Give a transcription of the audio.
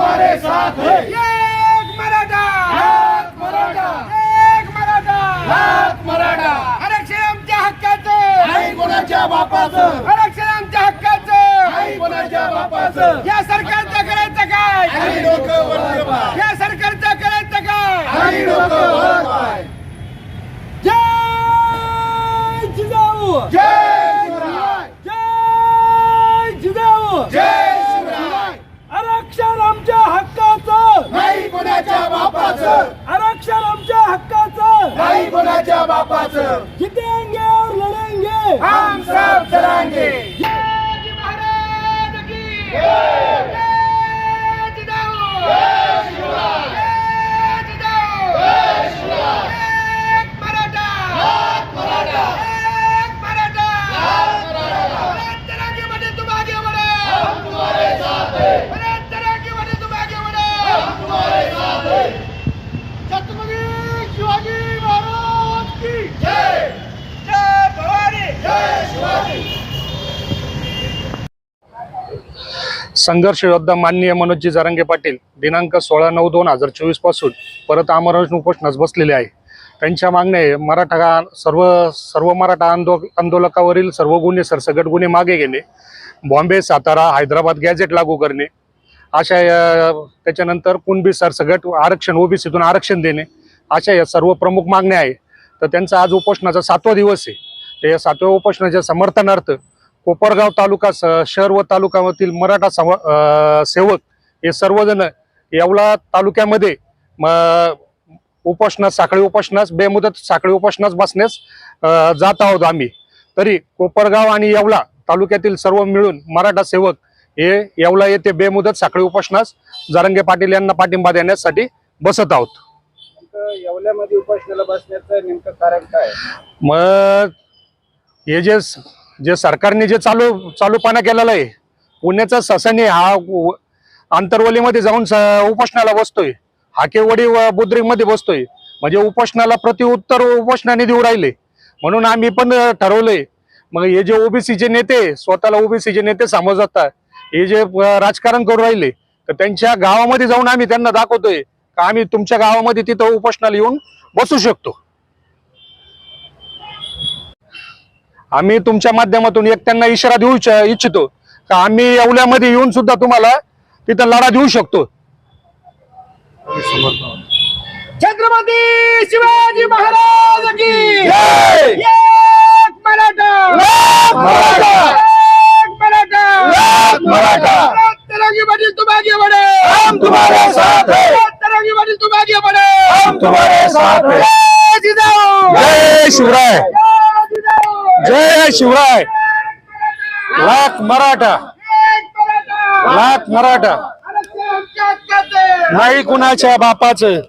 तुम्हारे साथ हैं। एक मराठा। हात मराठा। एक मराठा। हात मराठा। आरक्षण आमच्या हक्काचं। आई कोणाच्या बापाचं? आरक्षण आमच्या हक्काचं। आई कोणाच्या बापाचं या सरकारचं करायचं काय आई डोकं वर पाय या सरकारचं करायचं काय आई डोकं वर पाय जय जिजाऊ जय शिवराय जय जिजाऊ जय शिवराय आरक्षण आमच्या हक्काचं नाही कोणाच्या बापाचं आरक्षण आमच्या हक्काचं नाही कोणाच्या बापाचं जितेंगे और लढेंगे हम सब चलाएंगे शिवाजी महाराज की जय. जय जिजाऊ जय शिवराय. जय जिजाऊ जय शिवराय. एक मराठा हात मराठा एक मराठा हात मराठा भारत तराकीमध्ये तुम आगे बढ़ो हम तुम्हारे साथ हैं भारत तराकीमध्ये तुम आगे बढ़ो हम तुम्हारे साथ हैं छत्रपती शिवाजी महाराज की जय जय भवानी जय शिवाजी संघर्ष योद्धा माननीय मनोजी जारंगे पाटील दिनांक सोळा नऊ दोन हजार चोवीसपासून परत आमरण उपोषणास बसलेले आहे. त्यांच्या मागण्या मराठा सर्व सर्व मराठा आंदो आंदोलकावरील सर्व गुन्हे सरसकट गुन्हे मागे घेणे बॉम्बे सातारा हैदराबाद गॅजेट लागू करणे अशा या- त्याच्यानंतर कुणबी सरसगट आरक्षण ओबीसीतून आरक्षण देणे अशा या सर्व प्रमुख मागण्या आहे. तर त्यांचा आज उपोषणाचा सातवा दिवस आहे. तर या सातव्या उपोषणाच्या समर्थनार्थ कोपरगाव तालुका शहर व तालुक्यामधील मराठा सेवक हे सर्वजण येवला तालुक्यामध्ये म- उपोषणास साखळी उपोषणास बेमुदत साखळी उपोषणास बसण्यास जात आहोत आम्ही. तरी कोपरगाव आणि येवला तालुक्यातील सर्व मिळून मराठा सेवक हे येवला येथे बेमुदत साखळी उपोषणास जरंगे पाटील यांना पाठिंबा देण्यासाठी बसत आहोत. येवल्यामध्ये उपोषणाला बसण्याचं नेमकं कारण काय? मग हे जे जे सरकारने जे चालू चालूपणा केलेला आहे पुण्याचा ससने हा आंतरवलीमध्ये जाऊन स- उपोषणाला बसतोय. हाकेवडी व बुद्रुकमध्ये बसतोय. म्हणजे उपोषणाला प्रतिउत्तर उपोषणाने देऊ राहिले म्हणून आम्ही पण ठरवलंय. मग हे जे ओबीसीचे नेते स्वतःला ओबीसीचे नेते समजतात. हे जे राजकारण करू राहिले तर त्यांच्या गावामध्ये जाऊन आम्ही त्यांना दाखवतोय. का आम्ही तुमच्या गावामध्ये तिथं उपोषणाला येऊन बसू शकतो. आम्ही तुमच्या माध्यमातून एक त्यांना इशारा देऊ इच्छ- इच्छितो. का आम्ही येवल्यामध्ये येऊन सुद्धा तुम्हाला तिथं लढा देऊ शकतो. छत्रपती शिवाजी महाराज की हैं! हैं! शिवराय! जय शिवराय। लाख मराठा। लाख मराठा. नाही कुणाच्या बापाचं।